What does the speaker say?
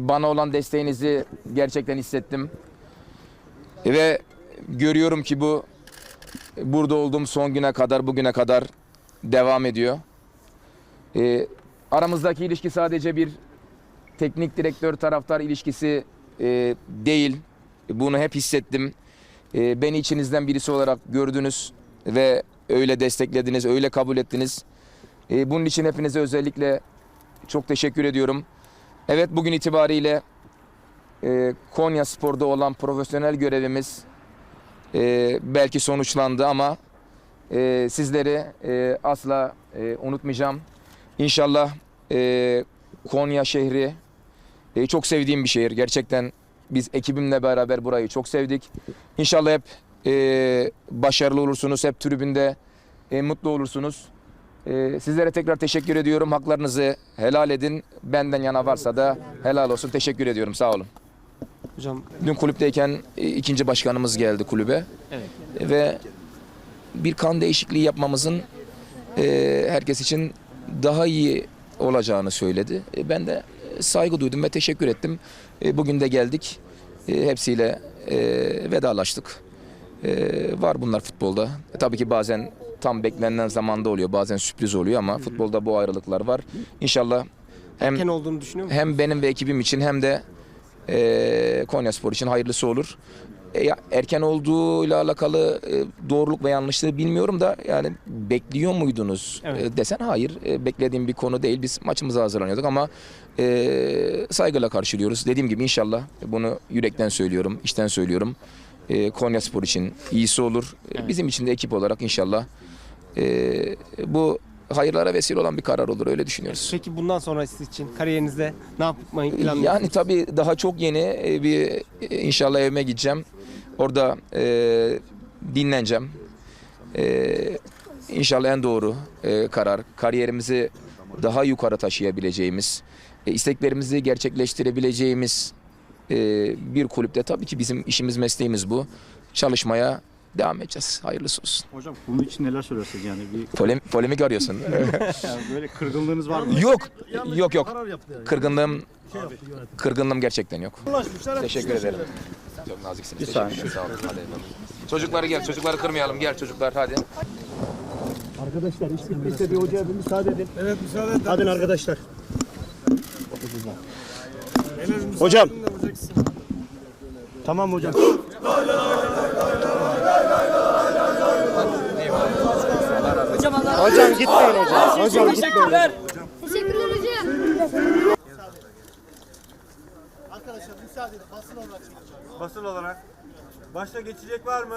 bana olan desteğinizi gerçekten hissettim. Ve görüyorum ki bu burada olduğum son güne kadar bugüne kadar devam ediyor. Ee, aramızdaki ilişki sadece bir teknik direktör taraftar ilişkisi e, değil. Bunu hep hissettim. E, beni içinizden birisi olarak gördünüz ve öyle desteklediniz, öyle kabul ettiniz. E, bunun için hepinize özellikle çok teşekkür ediyorum. Evet bugün itibariyle e, Konya Spor'da olan profesyonel görevimiz e, belki sonuçlandı ama e, sizleri e, asla e, unutmayacağım. İnşallah e, Konya şehri e, çok sevdiğim bir şehir. Gerçekten biz ekibimle beraber burayı çok sevdik. İnşallah hep e, başarılı olursunuz, hep tribünde e, mutlu olursunuz. E, sizlere tekrar teşekkür ediyorum. Haklarınızı helal edin. Benden yana varsa da helal olsun. Teşekkür ediyorum. Sağ olun. Hocam Dün kulüpteyken e, ikinci başkanımız geldi kulübe. Evet. Ve bir kan değişikliği yapmamızın e, herkes için daha iyi olacağını söyledi. E, ben de e, saygı duydum ve teşekkür ettim. E, bugün de geldik. E, hepsiyle e, vedalaştık. E, var bunlar futbolda. E, tabii ki bazen tam beklenen zamanda oluyor. Bazen sürpriz oluyor ama futbolda bu ayrılıklar var. İnşallah hem erken olduğunu düşünüyor musun? hem benim ve ekibim için hem de e, Konya Spor için hayırlısı olur. E, ya, erken olduğuyla alakalı e, doğruluk ve yanlışlığı bilmiyorum da yani bekliyor muydunuz Evet. e, desen hayır e, beklediğim bir konu değil. Biz maçımıza hazırlanıyorduk ama e, saygıyla karşılıyoruz. Dediğim gibi inşallah bunu yürekten söylüyorum, içten söylüyorum. E, Konya Spor için iyisi olur. E, Evet. Bizim için de ekip olarak inşallah e, bu hayırlara vesile olan bir karar olur öyle düşünüyoruz. Peki bundan sonra siz için kariyerinizde ne yapmayı planlıyorsunuz? Yani tabii daha çok yeni e, bir e, inşallah evime gideceğim. Orada e, dinleneceğim. E, inşallah en doğru e, karar. Kariyerimizi daha yukarı taşıyabileceğimiz, e, isteklerimizi gerçekleştirebileceğimiz e, bir kulüpte tabii ki bizim işimiz mesleğimiz bu. Çalışmaya devam edeceğiz. Hayırlısı olsun. Hocam bunun için neler söylersiniz yani bir Polem, polemik arıyorsun. yani böyle kırgınlığınız var mı? yok, yok yok. Kırgınlığım, kırgınlığım gerçekten yok. Teşekkür ederim. Çok naziksiniz. Teşekkür ederim. Sağ olun. Hadi eyvallah. Çocukları gel, çocukları kırmayalım. Gel çocuklar hadi. Arkadaşlar iş bitmişse bir hocaya bir müsaade edin. Evet müsaade edin. Hadi arkadaşlar. Hocam. Tamam hocam. Hocam gitmeyin hocam. Hocam gitmeyin. Teşekkürler hocam. Arkadaşlar müsaade edin basın olarak basın olarak. Başta geçecek var mı?